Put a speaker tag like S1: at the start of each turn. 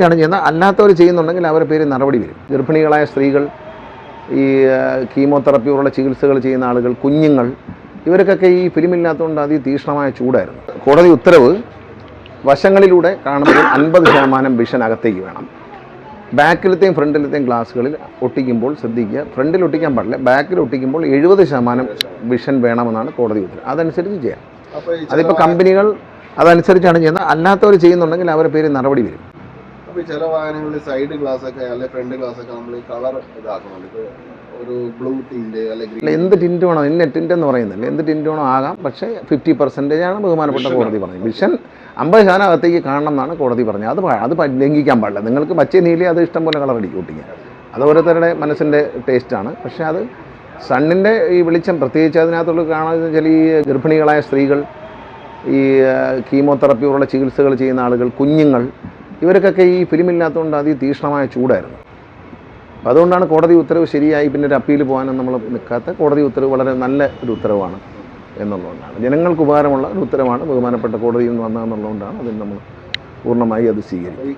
S1: ാണ് ചെയ്യുന്നത്. അല്ലാത്തവർ ചെയ്യുന്നുണ്ടെങ്കിൽ അവരുടെ പേര് നടപടി വരും. ഗർഭിണികളായ സ്ത്രീകൾ ഈ കീമോതെറപ്പി പോലുള്ള ചികിത്സകൾ ചെയ്യുന്ന ആളുകൾ കുഞ്ഞുങ്ങൾ ഇവർക്കൊക്കെ ഈ ഫിലിമില്ലാത്തതുകൊണ്ട് അതിതീക്ഷണമായ ചൂടായിരുന്നു. കോടതി ഉത്തരവ് വശങ്ങളിലൂടെ കാണുമ്പോൾ അൻപത് ശതമാനം വിഷൻ അകത്തേക്ക് വേണം. ബാക്കിലത്തെയും ഫ്രണ്ടിലത്തെയും ഗ്ലാസ്സുകളിൽ ഒട്ടിക്കുമ്പോൾ ശ്രദ്ധിക്കുക. ഫ്രണ്ടിൽ ഒട്ടിക്കാൻ പാടില്ല. ബാക്കിൽ ഒട്ടിക്കുമ്പോൾ എഴുപത് ശതമാനം വിഷൻ വേണമെന്നാണ് കോടതി ഉത്തരവ്. അതനുസരിച്ച് ചെയ്യാം. അതിപ്പോൾ കമ്പനികൾ അതനുസരിച്ചാണ് ചെയ്യുന്നത്. അല്ലാത്തവർ ചെയ്യുന്നുണ്ടെങ്കിൽ അവരുടെ പേര് നടപടി വരും.
S2: അപ്പൊ ഈ ചില വാഹനങ്ങളിൽ സൈഡ് ഗ്ലാസ് ഒക്കെ അല്ലെ ഫ്രണ്ട് ഗ്ലാസ് ഒക്കെ നമ്മൾ ഈ കളർ ഇതാക്കുന്നുണ്ട്. ഒരു ബ്ലൂ ടിന്റ് അല്ലെങ്കിൽ
S1: എന്ത് ടിന്റ് വേണോ? ഇന്ന ടിന്റ് എന്ന് പറയുന്നില്ല. എന്ത് ടിന്റ് വേണോ ആകാം. പക്ഷേ ഫിഫ്റ്റി പെർസെന്റേജ് ആണ് ബഹുമാനപ്പെട്ട കോടതി പറഞ്ഞത്. വിഷൻ അമ്പത് ശതമാനം അകത്തേക്ക് കാണണം എന്നാണ് കോടതി പറഞ്ഞത്. അത് അത് ലംഘിക്കാൻ പാടില്ല. നിങ്ങൾക്ക് പച്ച നീലി അത് ഇഷ്ടം പോലെ കളർ അടിക്കും ഒട്ടിക്കാൻ. അത് ഓരോരുത്തരുടെ മനസ്സിന്റെ ടേസ്റ്റാണ് പക്ഷേ അത് സണ്ണിന്റെ ഈ വെളിച്ചം പ്രത്യേകിച്ച് അതിനകത്തുള്ള കാണാമെന്ന് വെച്ചാൽ ഈ ഗർഭിണികളായ സ്ത്രീകൾ ഈ കീമോതെറപ്പി പോലുള്ള ചികിത്സകൾ ചെയ്യുന്ന ആളുകൾ കുഞ്ഞുങ്ങൾ ഇവർക്കൊക്കെ ഈ ഫിലിമില്ലാത്തതുകൊണ്ട് അതിതീക്ഷ്ണമായ ചൂടായിരുന്നു. അപ്പം അതുകൊണ്ടാണ് കോടതി ഉത്തരവ് ശരിയായി പിന്നെ ഒരു അപ്പീൽ പോകാനും നമ്മൾ നിൽക്കാത്ത കോടതി ഉത്തരവ് വളരെ നല്ല ഒരു ഉത്തരവാണ് എന്നുള്ളതുകൊണ്ടാണ്. ജനങ്ങൾക്ക് ഉപകാരമുള്ള ഒരു ഉത്തരവാണ് ബഹുമാനപ്പെട്ട കോടതിയിൽ നിന്ന് വന്നതെന്നുള്ളതുകൊണ്ടാണ് അതിന് നമ്മൾ പൂർണമായി അത് സ്വീകരിക്കും